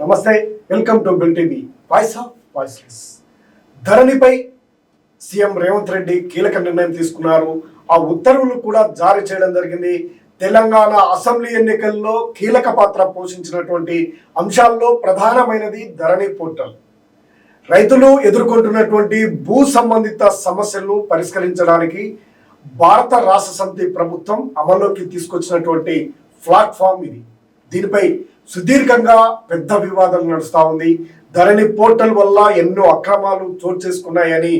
Namaste welcome to Bill TV voice of voiceless. ధరణిపై CM Revanth Reddy కీలక నిర్ణయం తీసుకున్నారు. ఆ ఉత్తర్వులు కూడా జారీ చేయడం జరిగింది. తెలంగాణ అసెంబ్లీ ఎన్నికల్లో కీలక పాత్ర పోషించినటువంటి అంశాల్లో ప్రధానమైనది ధరణి పోర్టల్. రైతులు ఎదుర్కొంటున్నటువంటి భూ సంబంధిత సమస్యలను పరిష్కరించడానికి భారత రాష్ట్ర సమితి ప్రభుత్వం అమల్లోకి తీసుకొచ్చినటువంటి ప్లాట్ఫామ్ ఇది. దీనిపై సుదీర్ఘంగా పెద్ద వివాదం నడుస్తూ ఉంది. ధరణి పోర్టల్ వల్ల ఎన్నో అక్రమాలు చోటు చేసుకున్నాయని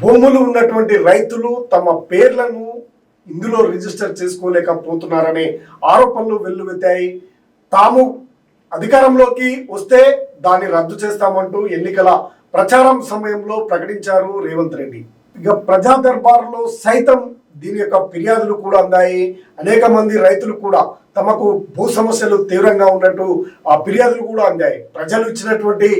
భూములు ఉన్నటువంటి రైతులు తమ పేర్లను ఇందులో రిజిస్టర్ చేసుకోలేకపోతున్నారనే ఆరోపణలు వెల్లువెత్తాయి. తాము అధికారంలోకి వస్తే దాన్ని రద్దు చేస్తామంటూ ఎన్నికల ప్రచారం సమయంలో ప్రకటించారు రేవంత్ రెడ్డి. ఇక ప్రజా దర్బార్లో సైతం దీని యొక్క ఫిర్యాదులు కూడా అందాయి. అనేక మంది రైతులు కూడా తమకు భూ సమస్యలు తీవ్రంగా ఉన్నట్టు ఆ ఫిర్యాదులు కూడా అందాయి. ప్రజలు ఇచ్చినటువంటి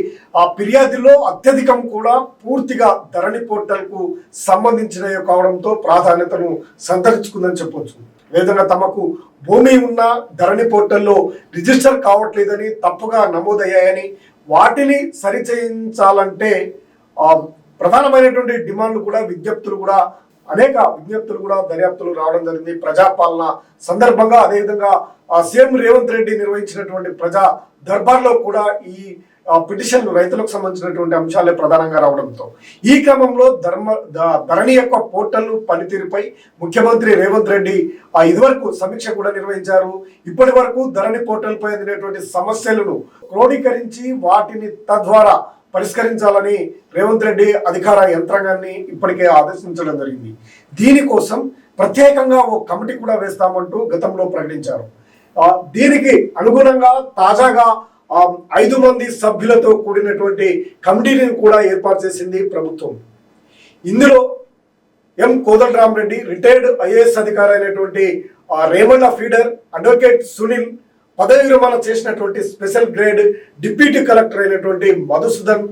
ఆ ఫిర్యాదులో అత్యధికం కూడా పూర్తిగా ధరణి పోర్టల్కు సంబంధించినవి కావడంతో ప్రాధాన్యతను సంతరించుకుందని చెప్పొచ్చు. ఏదైనా తమకు భూమి ఉన్న ధరణి పోర్టల్లో రిజిస్టర్ కావట్లేదని తప్పుగా నమోదయ్యాయని వాటిని సరిచేయించాలంటే ప్రధానమైనటువంటి డిమాండ్లు కూడా విజ్ఞప్తులు కూడా అనేక విజ్ఞప్తులు కూడా దర్యాప్తులు రావడం జరిగింది. ప్రజాపాలన సందర్భంగా అదేవిధంగా ఆ, సీఎం రేవంత్ రెడ్డి నిర్వహించినటువంటి ప్రజా దర్బార్లో కూడా ఈ పిటిషన్లు రైతులకు సంబంధించినటువంటి అంశాలే ప్రధానంగా రావడంతో. ఈ క్రమంలో ధర్మ ధరణి యొక్క పోర్టల్ పనితీరుపై ముఖ్యమంత్రి రేవంత్ రెడ్డి ఆ, ఇదివరకు సమీక్ష కూడా నిర్వహించారు. ఇప్పటి వరకు ధరణి పోర్టల్పై అందినటువంటి సమస్యలను క్రోడీకరించి వాటిని తద్వారా పరిష్కరించాలని రేవంత్ రెడ్డి అధికార యంత్రాంగాన్ని ఇప్పటికే ఆదేశించడం జరిగింది. దీనికోసం ప్రత్యేకంగా ఓ కమిటీ కూడా వేస్తామంటూ గతంలో ప్రకటించారు. దీనికి అనుగుణంగా తాజాగా ఐదు మంది సభ్యులతో కూడినటువంటి కమిటీని కూడా ఏర్పాటు చేసింది ప్రభుత్వం. ఇందులో ఎం కోదండరామరెడ్డి రిటైర్డ్ ఐఏఎస్ అధికారి అయినటువంటి ఆ, ఫీడర్ అడ్వకేట్ సునీల్ పదవి విరమణ చేసినటువంటి స్పెషల్ గ్రేడ్ డిప్యూటీ కలెక్టర్ అయినటువంటి మధుసూదన్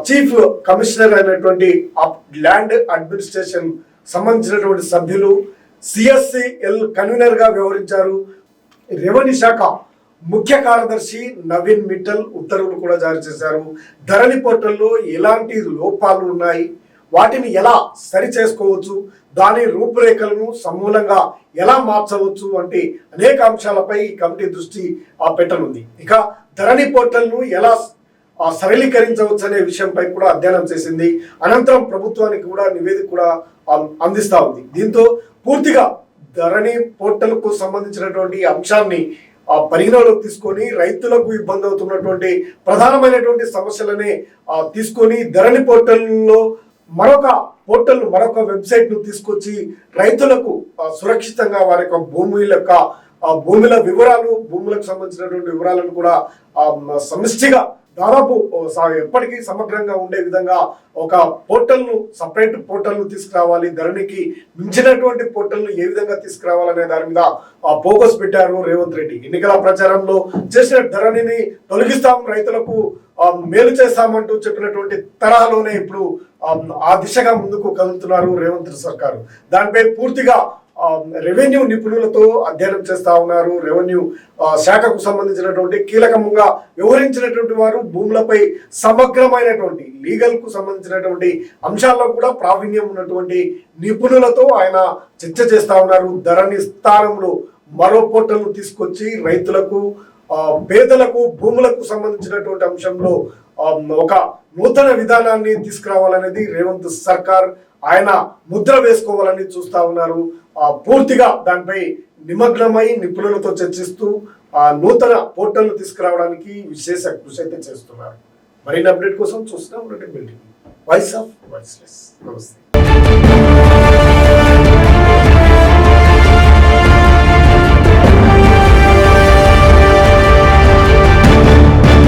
చీఫ్ కమిషనర్ అయినటువంటి అప్- ల్యాండ్ అడ్మినిస్ట్రేషన్ సంబంధించినటువంటి సభ్యులు సిఎస్సిఎల్ కన్వీనర్గా వ్యవహరించారు. రెవెన్యూ శాఖ ముఖ్య కార్యదర్శి నవీన్ మిట్టల్ ఉత్తర్వులు కూడా జారీ చేశారు. ధరణి పోర్టల్లో ఎలాంటి లోపాలు ఉన్నాయి? వాటిని ఎలా సరి చేసుకోవచ్చు దాని రూపురేఖలను సమూలంగా ఎలా మార్చవచ్చు? వంటి అనేక అంశాలపై ఈ కమిటీ దృష్టి ఆ, పెట్టనుంది. ఇక ధరణి పోర్టల్ను ఎలా సరళీకరించవచ్చు అనే విషయంపై కూడా అధ్యయనం చేసింది. అనంతరం ప్రభుత్వానికి కూడా నివేదిక కూడా అందిస్తూ అందిస్తా ఉంది. దీంతో పూర్తిగా ధరణి పోర్టల్కు సంబంధించినటువంటి అంశాన్ని ఆ, పరిగణలోకి తీసుకొని రైతులకు ఇబ్బంది అవుతున్నటువంటి ప్రధానమైనటువంటి సమస్యలనే తీసుకొని ధరణి పోర్టల్లో మరొక పోర్టల్ మరొక వెబ్సైట్ను తీసుకొచ్చి రైతులకు సురక్షితంగా వారి యొక్క భూముల యొక్క భూముల వివరాలు భూములకు సంబంధించినటువంటి వివరాలను కూడా సమిష్టిగా దాదాపు ఎప్పటికీ సమగ్రంగా ఉండే విధంగా ఒక పోర్టల్ను సపరేట్ పోర్టల్ను తీసుకురావాలి ధరణికి మించినటువంటి పోర్టల్ను ఏ విధంగా తీసుకురావాలనే దాని మీద ఆ ఫోకస్ పెట్టారు రేవంత్ రెడ్డి. ఎన్నికల ప్రచారంలో చేసిన ధరణిని తొలగిస్తాం రైతులకు మేలు చేస్తామంటూ చెప్పినటువంటి తరహాలోనే ఇప్పుడు ఆ, దిశగా ముందుకు కదులుతున్నారు రేవంత్ సర్కారు. దానిపై పూర్తిగా రెవెన్యూ నిపుణులతో అధ్యయనం చేస్తా ఉన్నారు. రెవెన్యూ శాఖకు సంబంధించినటువంటి కీలకంగా వ్యవహరించినటువంటి వారు భూములపై సమగ్రమైనటువంటి లీగల్కు సంబంధించినటువంటి అంశాల్లో కూడా ప్రావీణ్యం ఉన్నటువంటి నిపుణులతో ఆయన చర్చ చేస్తా ఉన్నారు. ధరణి స్థానంలో మరో పోర్టల్ను తీసుకొచ్చి రైతులకు పేదలకు భూములకు సంబంధించినటువంటి అంశంలో ఒక నూతన విధానాన్ని తీసుకురావాలనేది రేవంత్ సర్కార్ ఆయన ముద్ర వేసుకోవాలని చూస్తా ఉన్నారు. ఆ, పూర్తిగా దానిపై నిమగ్నమై నిపుణులతో చర్చిస్తూ ఆ నూతన పోర్టల్ తీసుకురావడానికి విశేష కృషి అయితే చేస్తున్నారు. మరిన్ని అప్డేట్ కోసం చూస్తున్నాం. బిల్డింగ్ వాయిస్ ఆఫ్ వాయిస్లెస్ నమస్తే.